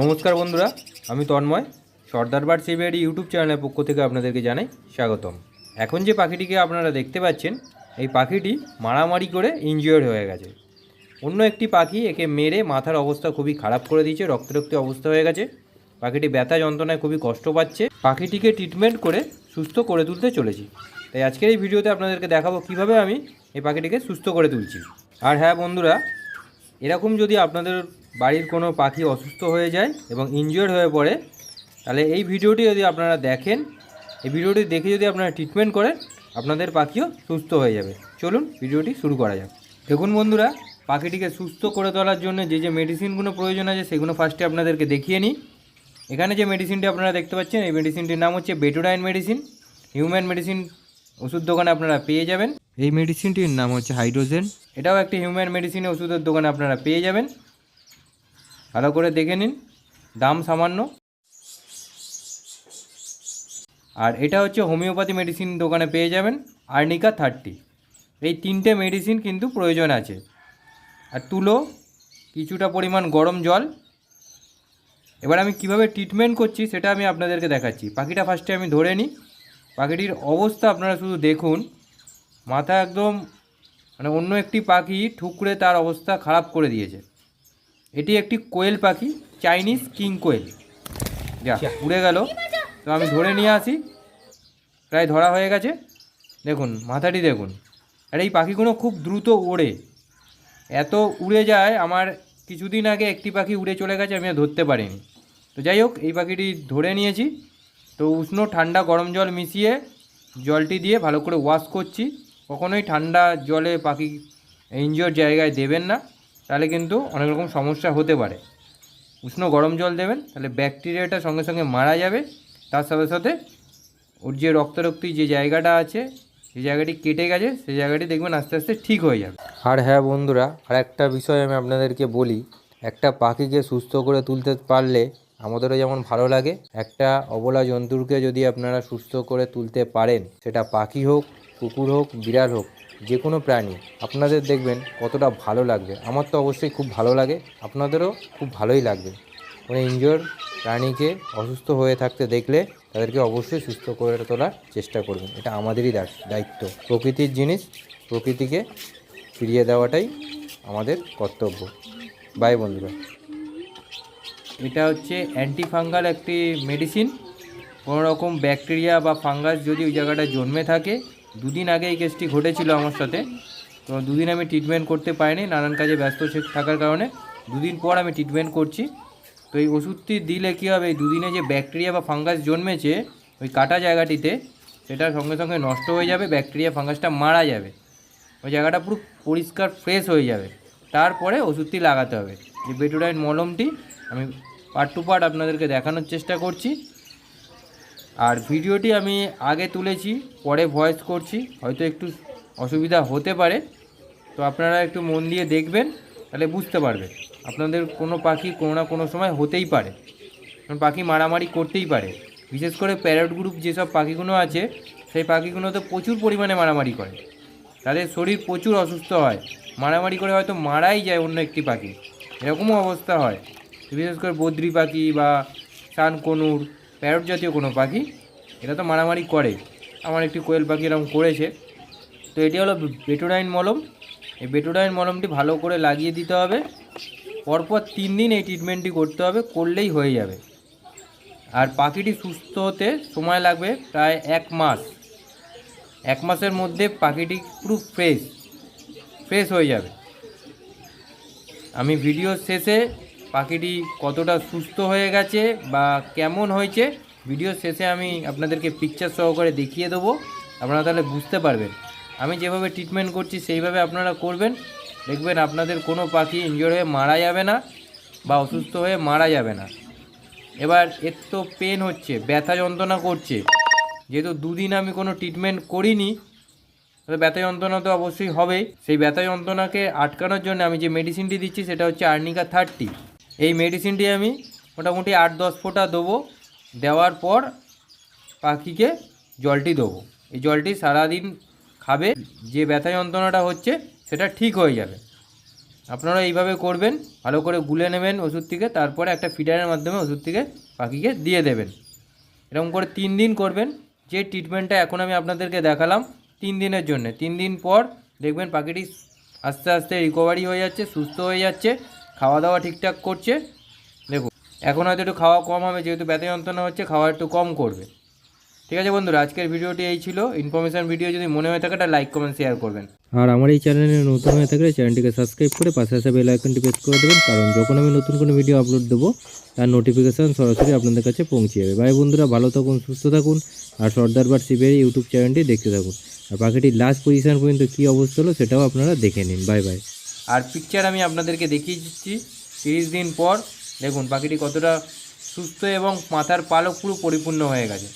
নমস্কার বন্ধুরা, আমি Tanmoy. Sardar bird CBID YouTube চ্যানেলের পক্ষ থেকে আপনাদেরকে জানাই স্বাগতম। এখন যে পাখিটিকে আপনারা দেখতে পাচ্ছেন, এই পাখিটি মারামারি করে ইনজিওর্ড হয়ে গেছে। অন্য একটি পাখি একে মেরে মাথার অবস্থা খুবই খারাপ করে দিয়েছে, রক্তারক্তি অবস্থা হয়ে গেছে। পাখিটি ব্যথা যন্ত্রণায় খুবই কষ্ট পাচ্ছে। পাখিটিকে ট্রিটমেন্ট করে সুস্থ করে তুলতে চলেছি। তাই আজকের এই ভিডিওতে আপনাদেরকে দেখাবো কীভাবে আমি এই পাখিটিকে সুস্থ করে তুলছি। আর হ্যাঁ বন্ধুরা, এরকম যদি আপনাদের বাড়ির কোনো পাখি অসুস্থ হয়ে যায় এবং ইনজিওর্ড হয়ে পড়ে, তাহলে এই ভিডিওটি যদি আপনারা দেখেন, এই ভিডিওটি দেখে যদি আপনারা ট্রিটমেন্ট করেন, আপনাদের পাখিও সুস্থ হয়ে যাবে। চলুন ভিডিওটি শুরু করা যাক। দেখুন বন্ধুরা, পাখিটিকে সুস্থ করে তোলার জন্য যে যে মেডিসিনগুলো প্রয়োজন আছে, সেগুলো ফার্স্টে আপনাদেরকে দেখিয়ে নিই। এখানে যে মেডিসিনটি আপনারা দেখতে পাচ্ছেন, এই মেডিসিনটির নাম হচ্ছে বেটোডাইন মেডিসিন হিউম্যান মেডিসিন ওষুধ দোকানে আপনারা পেয়ে যাবেন। এই মেডিসিনটির নাম হচ্ছে হাইড্রোজেন এটাও একটি হিউম্যান মেডিসিন ওষুধের দোকানে আপনারা পেয়ে যাবেন। ভালো করে দেখে নিন, দাম সামান্য। আর এটা হচ্ছে হোমিওপ্যাথি মেডিসিন দোকানে পেয়ে যাবেন, আর্নিকা থার্টি। এই তিনটে মেডিসিন কিন্তু প্রয়োজন আছে। আর তুলো, কিছুটা পরিমাণ গরম জল। এবার আমি কীভাবে ট্রিটমেন্ট করছি সেটা আমি আপনাদেরকে দেখাচ্ছি। পাখিটা ফার্স্টে আমি ধরে নিই। পাখিটির অবস্থা আপনারা শুধু দেখুন। মাথা একদম মানে অন্য একটি পাখি ঠুকরে তার অবস্থা খারাপ করে দিয়েছে। এটি একটি কোয়েল পাখি চাইনিজ কিং কোয়েল। যা উড়ে গেল। তো আমি ধরে নিয়ে আসি। প্রায় ধরা হয়ে গেছে। দেখুন মাথাটি দেখুন। আর এই পাখিগুলো খুব দ্রুত ওড়ে। এত উড়ে যায় আমার কিছুদিন আগে একটি পাখি উড়ে চলে গেছে আমি ধরতে পারিনি। তো যাই হোক এই পাখিটি ধরে নিয়েছি। তো উষ্ণ ঠান্ডা গরম জল মিশিয়ে জলটি দিয়ে ভালো করে ওয়াশ করছি। কখনোই ঠান্ডা জলে পাখি ইনজিওর জায়গায় দেবেন না। তাহলে কিন্তু অনেক রকম সমস্যা হতে পারে। উষ্ণ গরম জল দেবেন, তাহলে ব্যাকটেরিয়াটা সঙ্গে সঙ্গে মারা যাবে। তার সাথে সাথে ওর যে রক্তারক্তি যে জায়গাটা আছে, যে জায়গাটি কেটে গেছে সেই জায়গাটি দেখবেন আস্তে আস্তে ঠিক হয়ে যাবে। আর হ্যাঁ বন্ধুরা, আর একটা বিষয় আমি আপনাদেরকে বলি, একটা পাখিকে সুস্থ করে তুলতে পারলে আমাদেরও যেমন ভালো লাগে, একটা অবলা জন্তুকে যদি আপনারা সুস্থ করে তুলতে পারেন, সেটা পাখি হোক, কুকুর হোক, বিড়াল হোক যে কোনো প্রাণী, আপনাদের দেখবেন কতটা ভালো লাগবে। আমার তো অবশ্যই খুব ভালো লাগে, আপনাদেরও খুব ভালোই লাগবে। কোনো ইনজোর প্রাণীকে অসুস্থ হয়ে থাকতে দেখলে তাদেরকে অবশ্যই সুস্থ করে তোলার চেষ্টা করবেন। এটা আমাদেরই দায়- দায়িত্ব। প্রকৃতির জিনিস প্রকৃতিকে ফিরিয়ে দেওয়াটাই আমাদের কর্তব্য। বাই বন্ধুরা। এটা হচ্ছে অ্যান্টিফাঙ্গাল একটি মেডিসিন কোনো রকম ব্যাকটেরিয়া বা ফাঙ্গাস যদি ওই জায়গাটা জন্মে থাকে দুদিন আগে এই কেসটি ঘটেছিল আমার সাথে। তো দুদিন আমি ট্রিটমেন্ট করতে পারিনি, নানান কাজে ব্যস্ত থাকার কারণে। দুদিন পর আমি ট্রিটমেন্ট করছি। তো এই ওষুধটি দিলে কী হবে? এই দুদিনে যে ব্যাকটেরিয়া বা ফাঙ্গাস জন্মেছে, ওই কাটা জায়গাটিতে, সেটা সঙ্গে সঙ্গে নষ্ট হয়ে যাবে ব্যাকটেরিয়া ফাঙ্গাসটা মারা যাবে। ওই জায়গাটা পুরো পরিষ্কার ফ্রেশ হয়ে যাবে। তারপরে ওষুধটি লাগাতে হবে। যে বেটোডাইন মলমটি আমি পার্ট টু পার্ট আপনাদেরকে দেখানোর চেষ্টা করছি। আর ভিডিওটি আমি আগে তুলেছি, পরে ভয়েস করছি, হয়তো একটু অসুবিধা হতে পারে। তো আপনারা একটু মন দিয়ে দেখবেন, তাহলে বুঝতে পারবেন। আপনাদের কোনো পাখি কোনো না কোনো সময় হতেই পারে। কারণ পাখি মারামারি করতেই পারে। বিশেষ করে প্যারট গ্রুপ যেসব পাখিগুলো আছে, সেই পাখিগুলো তো প্রচুর পরিমাণে মারামারি করে। তাদের শরীর প্রচুর অসুস্থ হয়। মারামারি করে হয়তো মারাই যায় অন্য একটি পাখি। এরকমও অবস্থা হয়। বিশেষ করে বদ্রি পাখি বা শানকনুর প্যারট জাতীয় কোনো পাখি, এটা তো মারামারি করে। আমার একটি কোয়েল পাখি এরকম করেছে। তো এটি হলো বেটোডাইন মলম। এই বেটোডাইন মলমটি ভালো করে লাগিয়ে দিতে হবে। পরপর তিন দিন এই ট্রিটমেন্টটি করতে হবে, করলেই হয়ে যাবে। আর পাখিটি সুস্থ হতে সময় লাগবে প্রায় এক মাস। এক মাসের মধ্যে পাখিটি পুরো ফ্রেশ ফ্রেশ হয়ে যাবে। আমি ভিডিও শেষে পাখিটি কতটা সুস্থ হয়ে গেছে বা কেমন হয়েছে ভিডিও শেষে আমি আপনাদেরকে পিকচার সহকারে দেখিয়ে দেবো। আপনারা তাহলে বুঝতে পারবেন। আমি যেভাবে ট্রিটমেন্ট করছি, সেইভাবে আপনারা করবেন। দেখবেন আপনাদের কোনো পাখি ইনজোর হয়ে মারা যাবে না বা অসুস্থ হয়ে মারা যাবে না। এবার এর তো পেন হচ্ছে, ব্যথা যন্ত্রণা করছে। যেহেতু দুদিন আমি কোনো ট্রিটমেন্ট করিনি তবে ব্যথা যন্ত্রণা তো অবশ্যই হবেই। সেই ব্যথা যন্ত্রণাকে আটকানোর জন্য আমি যে মেডিসিনটি দিচ্ছি, সেটা হচ্ছে আর্নিকা থার্টি এই মেডিসিনটি আমি মোটামুটি আট দশ ফোঁটা দেবো। দেওয়ার পর পাখিকে জলটি দেবো। এই জলটি সারাদিন খাবে, যে ব্যথা যন্ত্রণাটা হচ্ছে সেটা ঠিক হয়ে যাবে। আপনারা এইভাবে করবেন, ভালো করে গুলে নেবেন ওষুধ থেকে তারপরে একটা ফিডারের মাধ্যমে ওষুধ থেকে পাখিকে দিয়ে দেবেন। এরকম করে তিন দিন করবেন। যে ট্রিটমেন্টটা এখন আমি আপনাদেরকে দেখালাম, তিন দিনের জন্য। তিন দিন পর দেখবেন পাখিটি আস্তে আস্তে রিকভারি হয়ে যাচ্ছে, সুস্থ হয়ে যাচ্ছে। খাওয়া দাওয়া ঠিকঠাক করছে, দেখুন। এখন হয়তো একটু খাওয়া কম হবে, যেহেতু ব্যথা যন্ত্রণা হচ্ছে, খাওয়া একটু কম করবে। ঠিক আছে বন্ধুরা, আজকের ভিডিওটি এই ছিল। ইনফরমেশান ভিডিও যদি মনে হয়ে থাকে লাইক কমেন্ট শেয়ার করবেন। আর আমার এই চ্যানেলে নতুন হয়ে থাকলে চ্যানেলটিকে সাবস্ক্রাইব করে পাশে আসা বেল আইকনটি প্রেস করে দেবেন। কারণ যখন আমি নতুন কোনো ভিডিও আপলোড দেবো, তার নোটিফিকেশান সরাসরি আপনাদের কাছে পৌঁছে যাবে। ভাই বন্ধুরা, ভালো থাকুন, সুস্থ থাকুন। আর সর্দার বাট শিবের ইউটিউব চ্যানেলটি দেখতে থাকুন। আর পাখিটির লাস্ট পজিশান পর্যন্ত কী অবস্থা হলো, সেটাও আপনারা দেখে নিন। বাই বাই আর পিকচার আমি আপনাদেরকে দেখিয়ে দিচ্ছি। তিরিশ দিন পর, দেখুন, পাখিটি কতটা সুস্থ এবং মাথার পালক পুরো পরিপূর্ণ হয়ে গেছে।